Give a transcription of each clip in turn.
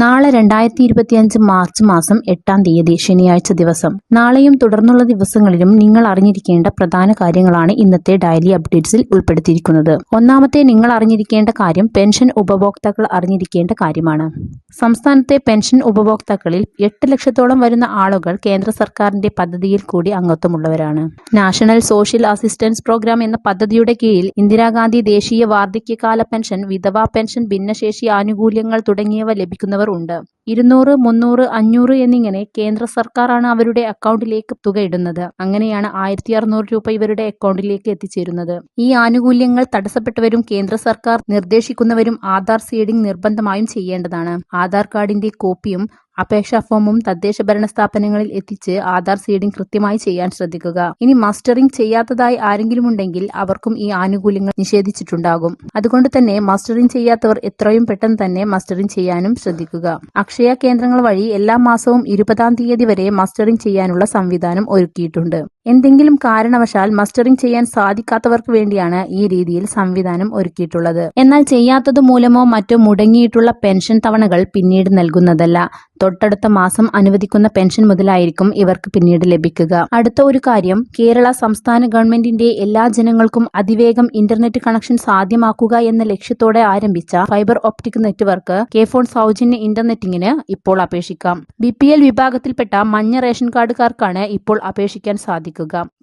നാളെ രണ്ടായിരത്തി ഇരുപത്തിയഞ്ച് മാർച്ച് മാസം എട്ടാം തീയതി ശനിയാഴ്ച ദിവസം. നാളെയും തുടർന്നുള്ള ദിവസങ്ങളിലും നിങ്ങൾ അറിഞ്ഞിരിക്കേണ്ട പ്രധാന കാര്യങ്ങളാണ് ഇന്നത്തെ ഡയലി അപ്ഡേറ്റ്സിൽ ഉൾപ്പെടുത്തിയിരിക്കുന്നത്. ഒന്നാമത്തെ നിങ്ങൾ അറിഞ്ഞിരിക്കേണ്ട കാര്യം പെൻഷൻ ഉപഭോക്താക്കൾ അറിഞ്ഞിരിക്കേണ്ട കാര്യമാണ്. സംസ്ഥാനത്തെ പെൻഷൻ ഉപഭോക്താക്കളിൽ എട്ട് ലക്ഷത്തോളം വരുന്ന ആളുകൾ കേന്ദ്ര സർക്കാരിന്റെ പദ്ധതിയിൽ കൂടി അംഗത്വമുള്ളവരാണ്. നാഷണൽ സോഷ്യൽ അസിസ്റ്റൻസ് പ്രോഗ്രാം എന്ന പദ്ധതിയുടെ കീഴിൽ ഇന്ദിരാഗാന്ധി ദേശീയ വാർദ്ധക്യകാല പെൻഷൻ വിധവാ പെൻഷൻ ഭിന്നശേഷി ആനുകൂല്യങ്ങൾ തുടങ്ങിയവ ലഭിക്കുന്നവർ ഉണ്ട് ഇരുന്നൂറ് മുന്നൂറ് അഞ്ഞൂറ് എന്നിങ്ങനെ കേന്ദ്ര സർക്കാരാണ് അവരുടെ അക്കൗണ്ടിലേക്ക് തുക ഇടുന്നത്. അങ്ങനെയാണ് ആയിരത്തി അറുന്നൂറ് രൂപ ഇവരുടെ അക്കൗണ്ടിലേക്ക് എത്തിച്ചേരുന്നത്. ഈ ആനുകൂല്യങ്ങൾ തടസ്സപ്പെട്ടവരും കേന്ദ്ര സർക്കാർ നിർദ്ദേശിക്കുന്നവരും ആധാർ സീഡിംഗ് നിർബന്ധമായും ചെയ്യേണ്ടതാണ്. ആധാർ കാർഡിന്റെ കോപ്പിയും അപേക്ഷാ ഫോമും തദ്ദേശ ഭരണ സ്ഥാപനങ്ങളിൽ എത്തിച്ച് ആധാർ സീഡിംഗ് കൃത്യമായി ചെയ്യാൻ ശ്രദ്ധിക്കുക. ഇനി മാസ്റ്ററിംഗ് ചെയ്യാത്തതായി ആരെങ്കിലും ഉണ്ടെങ്കിൽ അവർക്കും ഈ ആനുകൂല്യങ്ങൾ നിഷേധിച്ചിട്ടുണ്ടാകും. അതുകൊണ്ട് തന്നെ മാസ്റ്ററിംഗ് ചെയ്യാത്തവർ എത്രയും പെട്ടെന്ന് തന്നെ മാസ്റ്ററിംഗ് ചെയ്യാനും ശ്രദ്ധിക്കുക. അക്ഷയ കേന്ദ്രങ്ങൾ വഴി എല്ലാ മാസവും ഇരുപതാം തീയതി വരെ മാസ്റ്ററിംഗ് ചെയ്യാനുള്ള സംവിധാനം ഒരുക്കിയിട്ടുണ്ട്. എന്തെങ്കിലും കാരണവശാൽ മസ്റ്ററിംഗ് ചെയ്യാൻ സാധിക്കാത്തവർക്ക് വേണ്ടിയാണ് ഈ രീതിയിൽ സംവിധാനം ഒരുക്കിയിട്ടുള്ളത്. എന്നാൽ ചെയ്യാത്തത് മൂലമോ മറ്റോ മുടങ്ങിയിട്ടുള്ള പെൻഷൻ തവണകൾ പിന്നീട് നൽകുന്നതല്ല. തൊട്ടടുത്ത മാസം അനുവദിക്കുന്ന പെൻഷൻ മുതലായിരിക്കും ഇവർക്ക് പിന്നീട് ലഭിക്കുക. അടുത്ത ഒരു കാര്യം കേരള സംസ്ഥാന ഗവൺമെന്റിന്റെ എല്ലാ ജനങ്ങൾക്കും അതിവേഗം ഇന്റർനെറ്റ് കണക്ഷൻ സാധ്യമാക്കുക എന്ന ലക്ഷ്യത്തോടെ ആരംഭിച്ച fibre optic network K phone സൗജന്യ ഇന്റർനെറ്റിംഗിന് ഇപ്പോൾ അപേക്ഷിക്കാം. ബി വിഭാഗത്തിൽപ്പെട്ട മഞ്ഞ റേഷൻ കാർഡുകാർക്കാണ് ഇപ്പോൾ അപേക്ഷിക്കാൻ സാധിക്കുക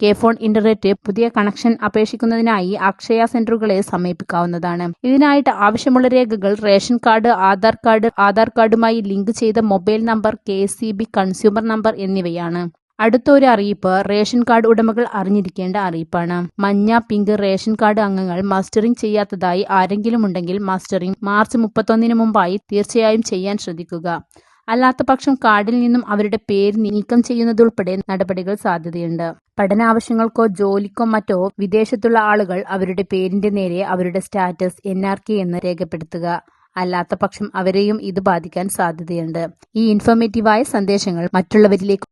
കെ ഫോൺ ഇന്റർനെറ്റ് പുതിയ കണക്ഷൻ അപേക്ഷിക്കുന്നതിനായി അക്ഷയ സെന്ററുകളെ സമീപിക്കാവുന്നതാണ്. ഇതിനായിട്ട് ആവശ്യമുള്ള രേഖകൾ ration card Aadhaar card Aadhaar കാർഡുമായി link ചെയ്ത mobile number K consumer number എന്നിവയാണ്. അടുത്തൊരു അറിയിപ്പ് റേഷൻ കാർഡ് ഉടമകൾ അറിഞ്ഞിരിക്കേണ്ട അറിയിപ്പാണ്. മഞ്ഞ പിങ്ക് റേഷൻ കാർഡ് അംഗങ്ങൾ മസ്റ്ററിംഗ് ചെയ്യാത്തതായി ആരെങ്കിലും ഉണ്ടെങ്കിൽ മസ്റ്ററിംഗ് മാർച്ച് മുപ്പത്തൊന്നിന് മുമ്പായി തീർച്ചയായും ചെയ്യാൻ ശ്രദ്ധിക്കുക. അല്ലാത്ത പക്ഷം കാർഡിൽ നിന്നും അവരുടെ പേര് നീക്കം ചെയ്യുന്നതുൾപ്പെടെ നടപടികൾ സാധ്യതയുണ്ട്. പഠനാവശ്യങ്ങൾക്കോ ജോലിക്കോ മറ്റോ വിദേശത്തുള്ള ആളുകൾ അവരുടെ പേരിന്റെ നേരെ അവരുടെ സ്റ്റാറ്റസ് എൻ എന്ന് രേഖപ്പെടുത്തുക. അല്ലാത്ത പക്ഷം അവരെയും ഇത് ബാധിക്കാൻ സാധ്യതയുണ്ട്. ഈ ഇൻഫോർമേറ്റീവായ സന്ദേശങ്ങൾ മറ്റുള്ളവരിലേക്ക്